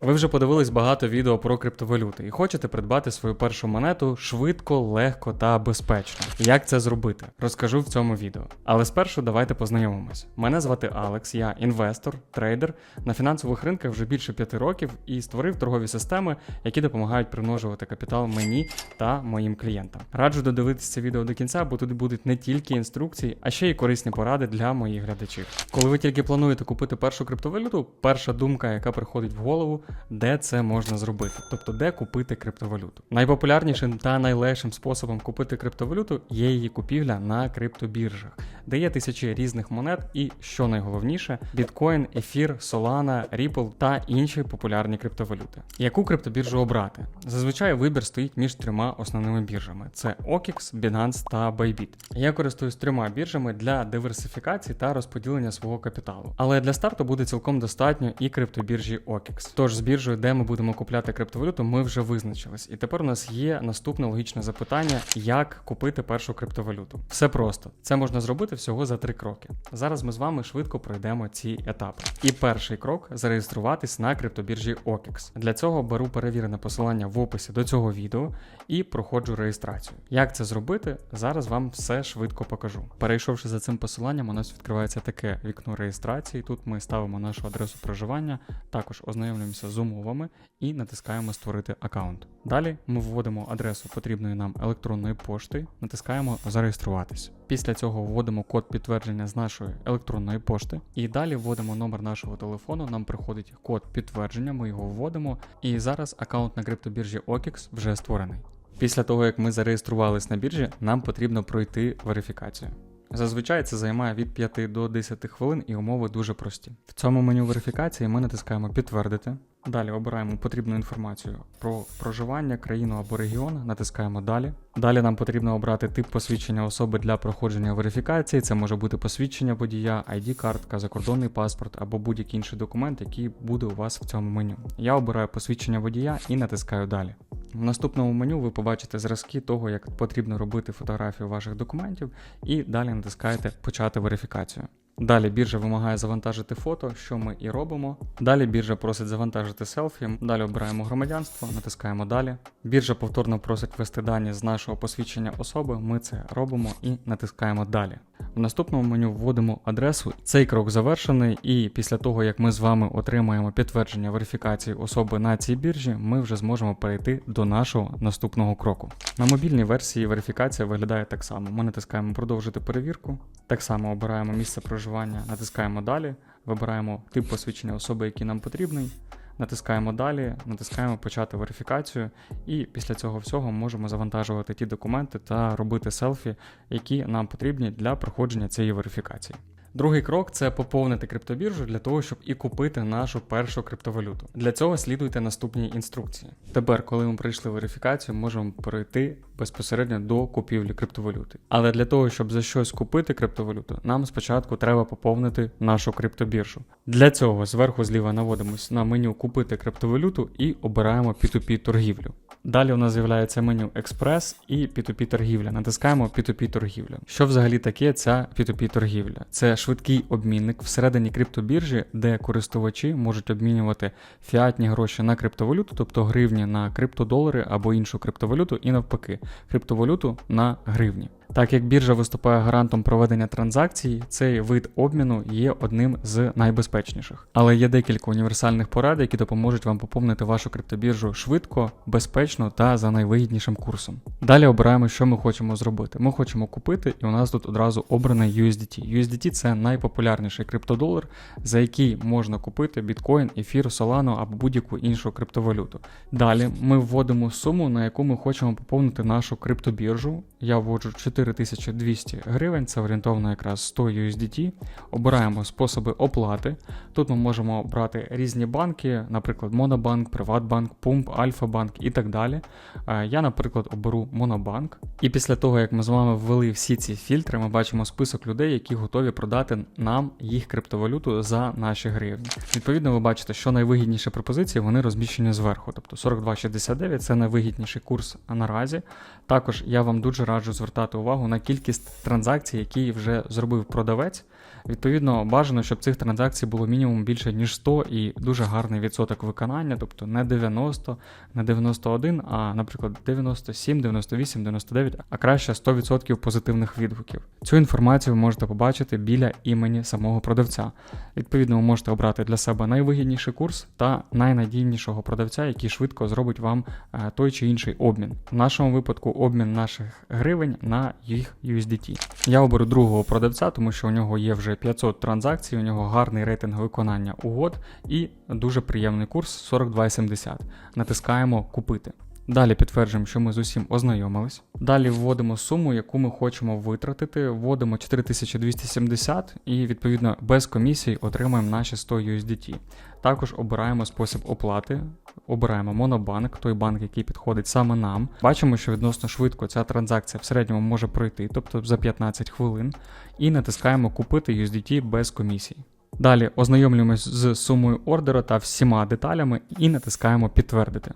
Ви вже подивились багато відео про криптовалюти і хочете придбати свою першу монету швидко, легко та безпечно. Як це зробити? Розкажу в цьому відео. Але спершу давайте познайомимось. Мене звати Алекс, я інвестор, трейдер на фінансових ринках вже більше п'яти років і створив торгові системи, які допомагають примножувати капітал мені та моїм клієнтам. Раджу додивитися це відео до кінця, бо тут будуть не тільки інструкції, а ще й корисні поради для моїх глядачів. Коли ви тільки плануєте купити першу криптовалюту, перша думка, яка приходить в голову, де це можна зробити, тобто де купити криптовалюту. Найпопулярнішим та найлегшим способом купити криптовалюту є її купівля на криптобіржах, де є тисячі різних монет, і що найголовніше, біткоін, ефір, Solana, Ripple та інші популярні криптовалюти. Яку криптобіржу обрати? Зазвичай вибір стоїть між трьома основними біржами: це OKX, Binance та Bybit. Я користуюсь трьома біржами для диверсифікації та розподілення свого капіталу. Але для старту буде цілком достатньо і криптобіржі OKX. Тож з біржею, де ми будемо купляти криптовалюту, ми вже визначились. І тепер у нас є наступне логічне запитання: як купити першу криптовалюту? Все просто. Це можна зробити всього за три кроки. Зараз ми з вами швидко пройдемо ці етапи. І перший крок зареєструватись на криптобіржі OKX. Для цього беру перевірене посилання в описі до цього відео і проходжу реєстрацію. Як це зробити? Зараз вам все швидко покажу. Перейшовши за цим посиланням, у нас відкривається таке вікно реєстрації. Тут ми ставимо нашу адресу проживання, також ознайомлюємося з умовами і натискаємо Створити аккаунт. Далі ми вводимо адресу потрібної нам електронної пошти, натискаємо Зареєструватись. Після цього вводимо код підтвердження з нашої електронної пошти, і далі вводимо номер нашого телефону. Нам приходить код підтвердження, ми його вводимо. І зараз аккаунт на криптобіржі OKX вже створений. Після того, як ми зареєструвались на біржі, нам потрібно пройти верифікацію. Зазвичай це займає від 5 до 10 хвилин і умови дуже прості. В цьому меню верифікації ми натискаємо Підтвердити. Далі обираємо потрібну інформацію про проживання, країну або регіон, натискаємо Далі. Далі нам потрібно обрати тип посвідчення особи для проходження верифікації. Це може бути посвідчення водія, ID-картка, закордонний паспорт або будь-який інший документ, який буде у вас в цьому меню. Я обираю посвідчення водія і натискаю Далі. В наступному меню ви побачите зразки того, як потрібно робити фотографію ваших документів, і далі натискаєте Почати верифікацію. Далі біржа вимагає завантажити фото, що ми і робимо. Далі біржа просить завантажити селфі. Далі обираємо громадянство, натискаємо далі. Біржа повторно просить ввести дані з нашого посвідчення особи. Ми це робимо і натискаємо далі. В наступному меню вводимо адресу. Цей крок завершений, і після того, як ми з вами отримаємо підтвердження верифікації особи на цій біржі, ми вже зможемо перейти до нашого наступного кроку. На мобільній версії верифікація виглядає так само. Ми натискаємо продовжити перевірку. Так само обираємо місце проживання, натискаємо далі, вибираємо тип посвідчення особи, який нам потрібний. Натискаємо далі, натискаємо почати верифікацію, і після цього всього можемо завантажувати ті документи та робити селфі, які нам потрібні для проходження цієї верифікації. Другий крок це поповнити криптобіржу для того, щоб і купити нашу першу криптовалюту. Для цього слідуйте наступні інструкції. Тепер, коли ми пройшли верифікацію, можемо перейти безпосередньо до купівлі криптовалюти. Але для того, щоб за щось купити криптовалюту, нам спочатку треба поповнити нашу криптобіржу. Для цього зверху зліва наводимось на меню Купити криптовалюту і обираємо P2P торгівлю. Далі у нас з'являється меню Експрес і P2P торгівля. Натискаємо P2P торгівля. Що взагалі таке ця P2P торгівля? Це швидкий обмінник всередині криптобіржі, де користувачі можуть обмінювати фіатні гроші на криптовалюту, тобто гривні на криптодолари або іншу криптовалюту, і навпаки, криптовалюту на гривні. Так як біржа виступає гарантом проведення транзакцій, цей вид обміну є одним з найбезпечніших. Але є декілька універсальних порад, які допоможуть вам поповнити вашу криптобіржу швидко, безпечно та за найвигіднішим курсом. Далі обираємо, що ми хочемо зробити. Ми хочемо купити, і у нас тут одразу обраний USDT. USDT це найпопулярніший криптодолар, за який можна купити біткоін, ефір, Solana або будь-яку іншу криптовалюту. Далі ми вводимо суму, на яку ми хочемо поповнити нашу криптобіржу. Я вводжу 4200 гривень, це орієнтовно якраз 100 USDT. Обираємо способи оплати. Тут ми можемо обрати різні банки, наприклад, Монобанк, Приватбанк, Пумп, Альфа-банк і так далі. Е, Я, наприклад, оберу Монобанк. І після того, як ми з вами ввели всі ці фільтри, ми бачимо список людей, які готові продати нам їх криптовалюту за наші гривні. Відповідно, ви бачите, що найвигідніші пропозиції вони розміщені зверху. Тобто 42,69 це найвигідніший курс наразі. Також я вам дуже раджу звертати увагу увагу на кількість транзакцій, які вже зробив продавець. Відповідно, бажано, щоб цих транзакцій було мінімум більше, ніж 100 і дуже гарний відсоток виконання, тобто не 90, не 91, а, наприклад, 97, 98, 99, а краще 100% позитивних відгуків. Цю інформацію ви можете побачити біля імені самого продавця. Відповідно, ви можете обрати для себе найвигідніший курс та найнадійнішого продавця, який швидко зробить вам е, той чи інший обмін. В нашому випадку обмін наших гривень на їх USDT. Я оберу другого продавця, тому що у нього є вже 500 транзакцій, у нього гарний рейтинг виконання угод і дуже приємний курс 42,70. Натискаємо Купити. Далі підтверджуємо, що ми з усім ознайомились. Далі вводимо суму, яку ми хочемо витратити. Вводимо 4270 і відповідно без комісій отримаємо наші 100 USDT. Також обираємо спосіб оплати, обираємо Монобанк, той банк, який підходить саме нам. Бачимо, що відносно швидко ця транзакція в середньому може пройти, тобто за 15 хвилин, і натискаємо Купити USDT без комісій. Далі ознайомлюємось з сумою ордера та всіма деталями і натискаємо Підтвердити.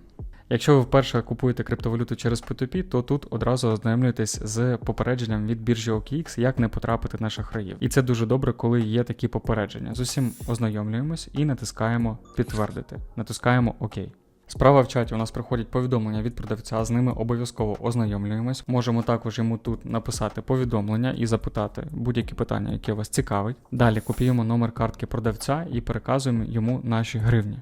Якщо ви вперше купуєте криптовалюту через P2P, то тут одразу ознайомлюєтесь з попередженням від біржі OKX, як не потрапити на шахраїв. І це дуже добре, коли є такі попередження. З усім ознайомлюємось і натискаємо підтвердити. Натискаємо ОК. Справа в чаті у нас приходять повідомлення від продавця, з ними обов'язково ознайомлюємось. Можемо також йому тут написати повідомлення і запитати будь-які питання, які вас цікавить. Далі копіюємо номер картки продавця і переказуємо йому наші гривні.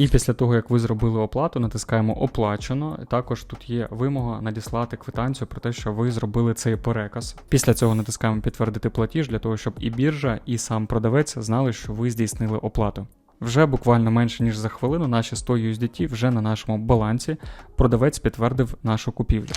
І після того, як ви зробили оплату, натискаємо оплачено. Також тут є вимога надіслати квитанцію про те, що ви зробили цей переказ. Після цього натискаємо підтвердити платіж для того, щоб і біржа, і сам продавець знали, що ви здійснили оплату. Вже буквально менше ніж за хвилину наші 100 USDT вже на нашому балансі. Продавець підтвердив нашу купівлю.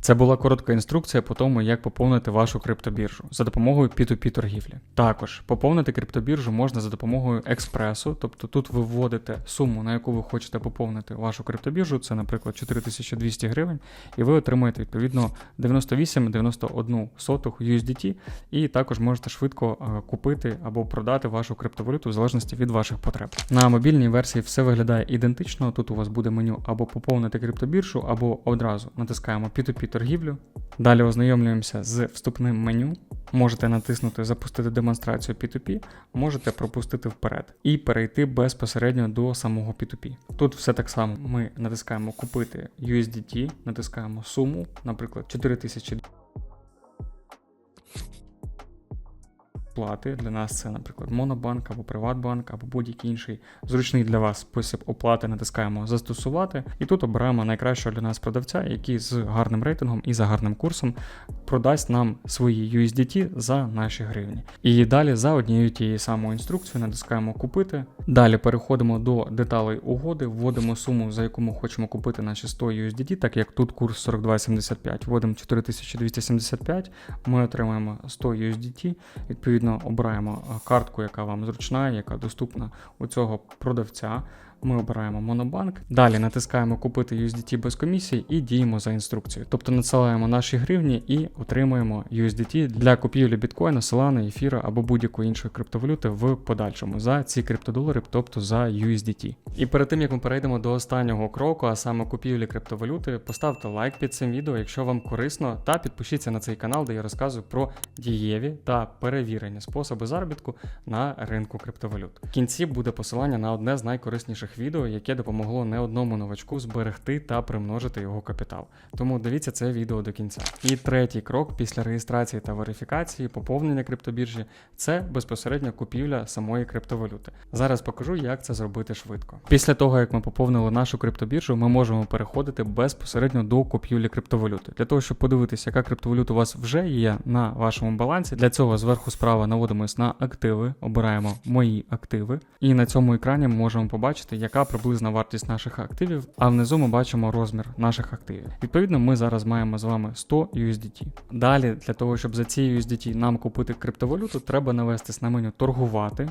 Це була коротка інструкція по тому, як поповнити вашу криптобіржу за допомогою P2P торгівлі. Також поповнити криптобіржу можна за допомогою експресу, тобто тут ви вводите суму, на яку ви хочете поповнити вашу криптобіржу, це, наприклад, 4200 гривень, і ви отримаєте відповідно 98-91 сотих USDT, і також можете швидко е, купити або продати вашу криптовалюту в залежності від ваших потреб. На мобільній версії все виглядає ідентично. Тут у вас буде меню або поповнити криптобіржу, або одразу натискаємо P2P торгівлю. Далі ознайомлюємося з вступним меню. Можете натиснути Запустити демонстрацію P2P, можете пропустити вперед і перейти безпосередньо до самого P2P. Тут все так само. Ми натискаємо Купити USDT, натискаємо суму, наприклад, 4000 Плати для нас це, наприклад, Монобанк або Приватбанк, або будь-який інший зручний для вас спосіб оплати. Натискаємо Застосувати, і тут обираємо найкращого для нас продавця, який з гарним рейтингом і за гарним курсом продасть нам свої USDT за наші гривні. І далі за однією тією самою інструкцією натискаємо Купити. Далі переходимо до деталей угоди, вводимо суму, за яку ми хочемо купити наші 100 USDT, так як тут курс 42,75, вводимо 4275, ми отримаємо 100 USDT. Відповідно, обираємо картку, яка вам зручна, яка доступна у цього продавця. Ми обираємо Монобанк. Далі натискаємо Купити USDT без комісії і діємо за інструкцією. Тобто надсилаємо наші гривні і отримуємо USDT для купівлі біткоїна, Solana, ефіра або будь-якої іншої криптовалюти в подальшому за ці криптодолари, тобто за USDT. І перед тим як ми перейдемо до останнього кроку, а саме купівлі криптовалюти, поставте лайк під цим відео, якщо вам корисно, та підпишіться на цей канал, де я розказую про дієві та перевірені способи заробітку на ринку криптовалют. В кінці буде посилання на одне з найкорисніших відео, яке допомогло не одному новачку зберегти та примножити його капітал. Тому дивіться це відео до кінця. І третій крок після реєстрації та верифікації, поповнення криптобіржі це безпосередньо купівля самої криптовалюти. Зараз покажу, як це зробити швидко. Після того, як ми поповнили нашу криптобіржу, ми можемо переходити безпосередньо до купівлі криптовалюти. Для того, щоб подивитися, яка криптовалюта у вас вже є на вашому балансі. Для цього зверху справа наводимось на активи, обираємо мої активи, і на цьому екрані ми можемо побачити, яка приблизна вартість наших активів, а внизу ми бачимо розмір наших активів. Відповідно, ми зараз маємо з вами 100 USDT. Далі, для того, щоб за ці USDT нам купити криптовалюту, треба навестись на меню торгувати.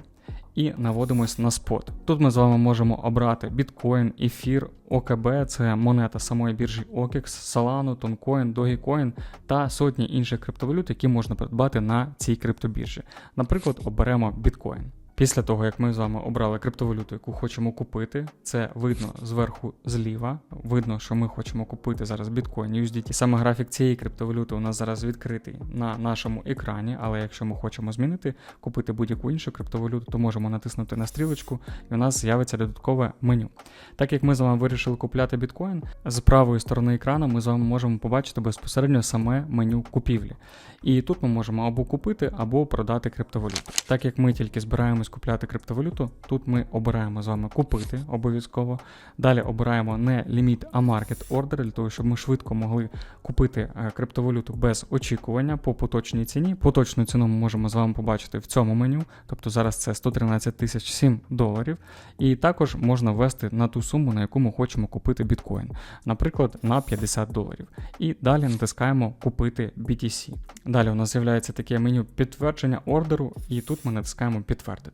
І наводимось на спот. Тут ми з вами можемо обрати біткоін, ефір, ОКБ, це монета самої біржі OKEX, Solana, Toncoin, Dogecoin та сотні інших криптовалют, які можна придбати на цій криптобіржі. Наприклад, оберемо біткоін. Після того, як ми з вами обрали криптовалюту, яку хочемо купити, це видно зверху зліва. Видно, що ми хочемо купити зараз біткоін USDT. Саме графік цієї криптовалюти у нас зараз відкритий на нашому екрані. Але якщо ми хочемо змінити, купити будь-яку іншу криптовалюту, то можемо натиснути на стрілочку, і у нас з'явиться додаткове меню. Так як ми з вами вирішили купляти біткоін, з правої сторони екрану ми з вами можемо побачити безпосередньо саме меню купівлі. І тут ми можемо або купити, або продати криптовалюту. Так як ми тільки збираємось купляти криптовалюту, тут ми обираємо з вами купити обов'язково. Далі обираємо не ліміт, а маркет ордер, для того, щоб ми швидко могли купити е, криптовалюту без очікування по поточній ціні. Поточну ціну ми можемо з вами побачити в цьому меню, тобто зараз це 113 тисяч 7 доларів. І також можна ввести на ту суму, на яку ми хочемо купити біткоін, наприклад, на 50 доларів. І далі натискаємо купити BTC. Далі у нас з'являється таке меню підтвердження ордеру, і тут ми натискаємо підтвердити.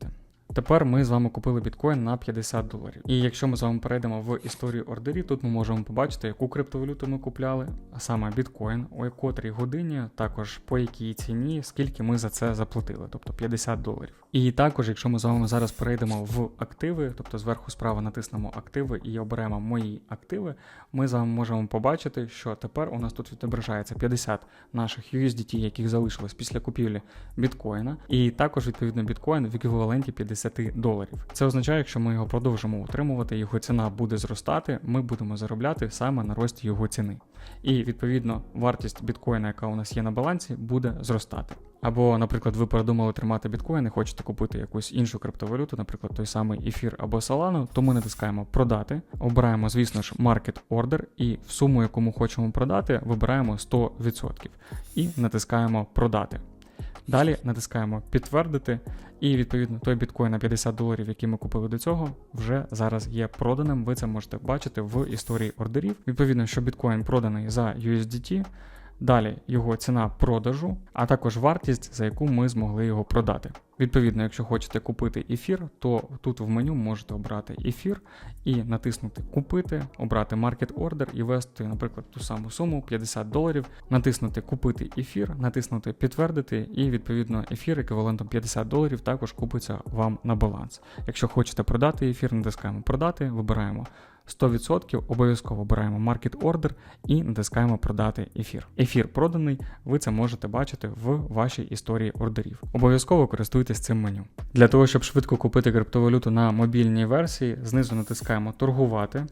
Тепер ми з вами купили біткоін на 50 доларів. І якщо ми з вами перейдемо в історію ордерів, тут ми можемо побачити, яку криптовалюту ми купляли, а саме біткоін, у котрій годині, також по якій ціні, скільки ми за це заплатили, тобто 50 доларів. І також, якщо ми з вами зараз перейдемо в активи, тобто зверху справа натиснемо активи і оберемо мої активи, ми з вами можемо побачити, що тепер у нас тут відображається 50 наших USDT, яких залишилось після купівлі біткоїна, і також відповідно біткоін в еквіваленті 50 доларів. Це означає, якщо ми його продовжимо утримувати, його ціна буде зростати, ми будемо заробляти саме на рості його ціни. І відповідно вартість біткоїна, яка у нас є на балансі, буде зростати. Або, наприклад, ви передумали тримати біткоін і хочете купити якусь іншу криптовалюту, наприклад, той самий ефір або Solana, то ми натискаємо продати, обираємо, звісно ж, Market Order, і в суму, яку ми хочемо продати, вибираємо 100% і натискаємо продати. Далі натискаємо підтвердити, і відповідно той біткоін на 50 доларів, який ми купили до цього, вже зараз є проданим. Ви це можете бачити в історії ордерів. Відповідно, що біткоін проданий за USDT. Далі його ціна продажу, а також вартість, за яку ми змогли його продати. Відповідно, якщо хочете купити ефір, то тут в меню можете обрати ефір і натиснути Купити, обрати Market Order і ввести, наприклад, ту саму суму 50 доларів, натиснути Купити ефір, натиснути Підтвердити, і відповідно ефір еквівалентом 50 доларів також купиться вам на баланс. Якщо хочете продати ефір, натискаємо Продати, вибираємо 100%, обов'язково обираємо Market Order і натискаємо продати ефір. Ефір проданий, ви це можете бачити в вашій історії ордерів. Обов'язково користуйтесь цим меню. Для того, щоб швидко купити криптовалюту на мобільній версії, знизу натискаємо торгувати.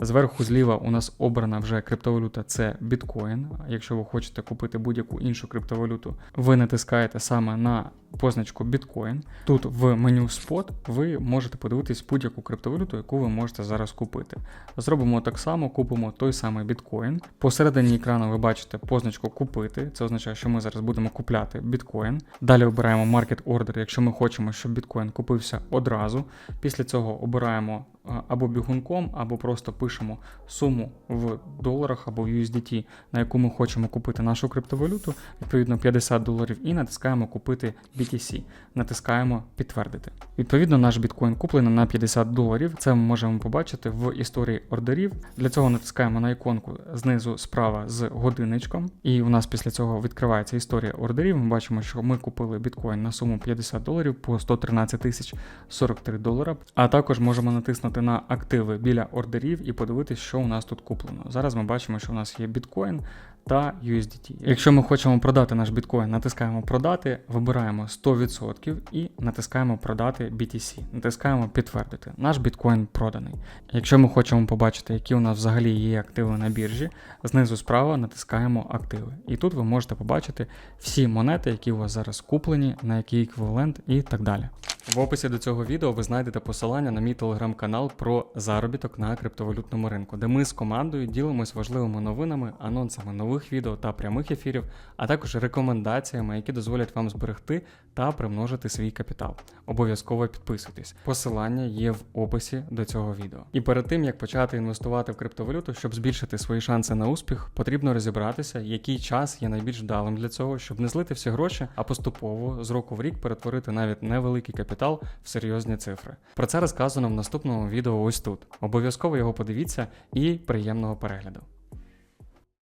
Зверху зліва у нас обрана вже криптовалюта це біткоін. Якщо ви хочете купити будь-яку іншу криптовалюту, ви натискаєте саме на позначку біткоін. Тут в меню Spot ви можете подивитись будь-яку криптовалюту, яку ви можете зараз купити. Зробимо так само, купимо той самий біткоін. Посередині екрану ви бачите позначку купити. Це означає, що ми зараз будемо купляти біткоін. Далі обираємо Market Order, якщо ми хочемо, щоб біткоін купився одразу. Після цього обираємо або бігунком, або просто пишемо суму в доларах або в USDT, на яку ми хочемо купити нашу криптовалюту, відповідно 50 доларів, і натискаємо купити BTC. Натискаємо підтвердити. Відповідно, наш біткоін куплений на 50 доларів. Це ми можемо побачити в історії ордерів. Для цього натискаємо на іконку знизу справа з годинничком, і у нас після цього відкривається історія ордерів. Ми бачимо, що ми купили біткоін на суму 50 доларів по 113 тисяч 43 долара. А також можемо натиснути на активи біля ордерів і подивитися, що у нас тут куплено. Зараз ми бачимо, що у нас є біткоін та USDT. Якщо ми хочемо продати наш біткоін, натискаємо продати, вибираємо 100% і натискаємо продати BTC. Натискаємо підтвердити. Наш біткоін проданий. Якщо ми хочемо побачити, які у нас взагалі є активи на біржі, знизу справа натискаємо активи. І тут ви можете побачити всі монети, які у вас зараз куплені, на який еквівалент і так далі. В описі до цього відео ви знайдете посилання на мій телеграм-канал про заробіток на криптовалютному ринку, де ми з командою ділимось важливими новинами, анонсами нових відео та прямих ефірів, а також рекомендаціями, які дозволять вам зберегти та примножити свій капітал. Обов'язково підписуйтесь. Посилання є в описі до цього відео. І перед тим як почати інвестувати в криптовалюту, щоб збільшити свої шанси на успіх, потрібно розібратися, який час є найбільш вдалим для цього, щоб не злити всі гроші, а поступово з року в рік перетворити навіть невеликий капітал капітал в серйозні цифри. Про це розказано в наступному відео ось тут. Обов'язково його подивіться і приємного перегляду.